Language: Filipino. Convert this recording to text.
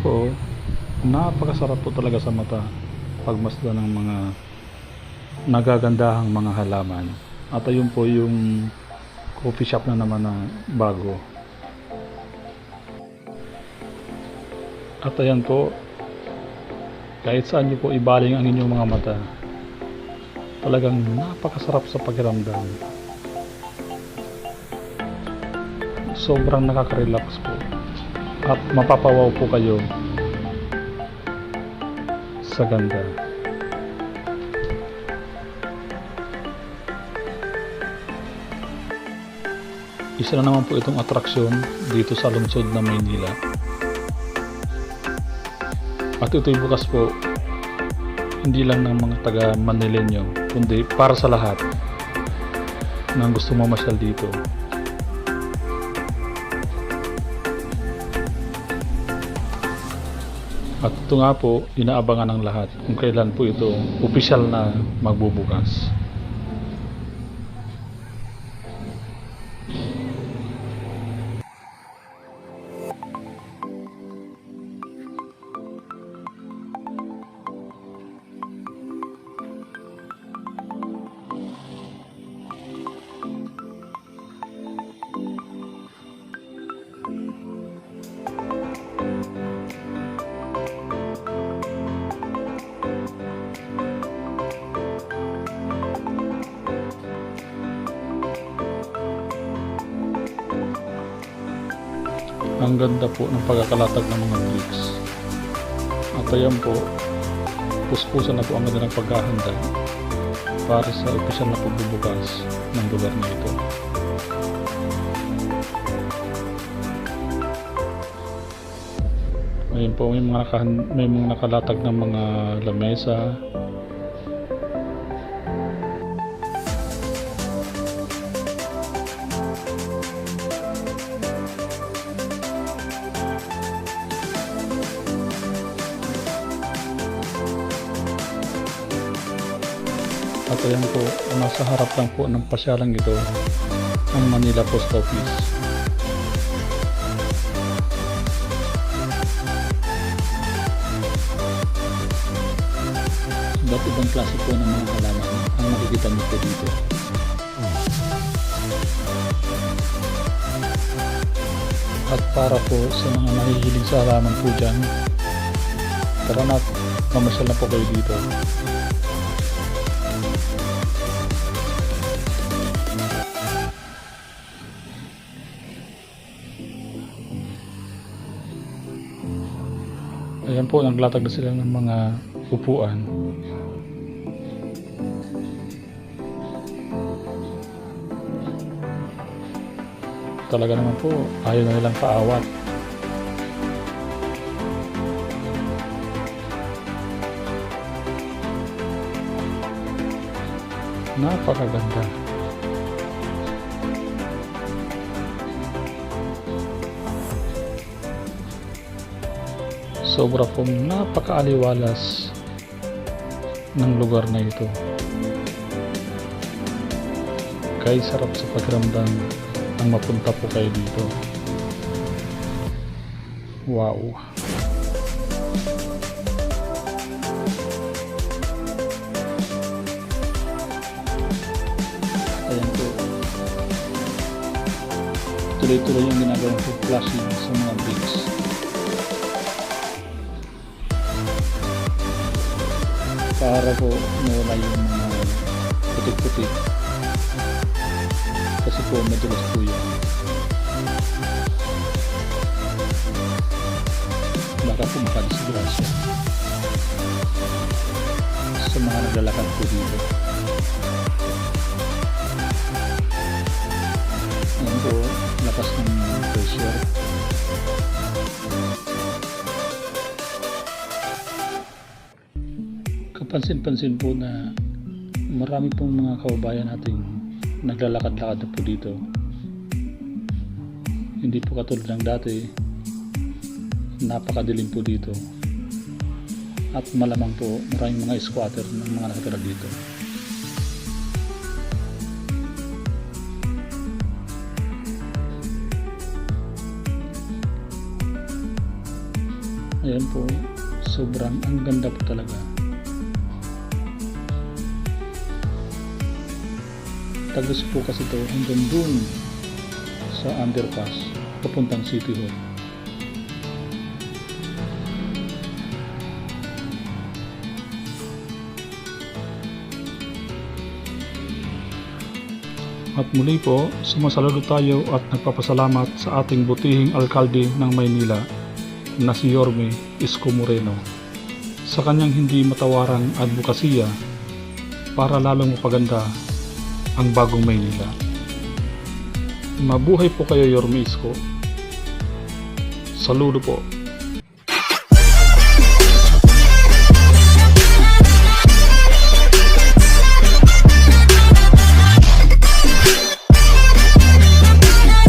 Po, napakasarap po talaga sa mata pagmasdan ng mga nagagandahang mga halaman. At ayun po yung coffee shop na naman na bago. At ayan po, kahit saan nyo po ibaling ang inyong mga mata, talagang napakasarap sa pakiramdam. Sobrang nakaka-relax po. Mapapawaw po kayo sa ganda. Isa na naman po itong atraksyon dito sa lungsod ng Maynila. At ito'y bukas po hindi lang ng mga taga Manileño kundi para sa lahat na gusto mamasyal dito. At ito nga po, inaabangan ng lahat kung kailan po ito opisyal na magbubukas. Ang ganda po ng pagkakalatag ng mga bricks. At ayan po, puspusan na po ang ganda ng paghahanda para sa opisyal na pagbubukas ng lugar na ito. Ayun po, may mga, nakahan- may mga nakalatag ng mga lamesa. At ayan po, nasa harap lang po ng pasyalang ito ang Manila Post Office. Iba't ibang klase po ng mga halaman ang makikita niyo dito. At para po sa mga mahihilig sa halaman po dyan, tara na, mamasyal na po kayo dito. Ayan po, naglatag na sila ng mga upuan. Talaga naman po, ayaw na nilang paawat. Napakaganda. Sobra pong napakaaliwalas ng lugar na ito. Kaya sarap sa pakiramdam ang mapunta po kayo dito. Wow! Ayan po. Tuloy-tuloy yung ginagawang po flashing sa mga bricks. Para po mawala yung mga putik-putik. Kasi po madulas po yun. Baka po makadisgrasya sa mga naglalakad po dito kapansin-pansin po na marami pong mga kababayan nating naglalakad-lakad na po dito. Hindi po katulad ng dati, napakadilim po dito. At malamang po maraming mga squatter ng mga nakatira dito. Ayan po, sobrang ang ganda po talaga. Tagos po kasi to hanggang dun sa underpass papuntang City Hall. At muli po, sumasaludo tayo at nagpapasalamat sa ating butihing alkalde ng Maynila na si Yorme Isko Moreno sa kanyang hindi matawarang advokasya para lalong mapaganda ang bagong Maynila. Mabuhay po kayo Yorme Isko. Saludo po.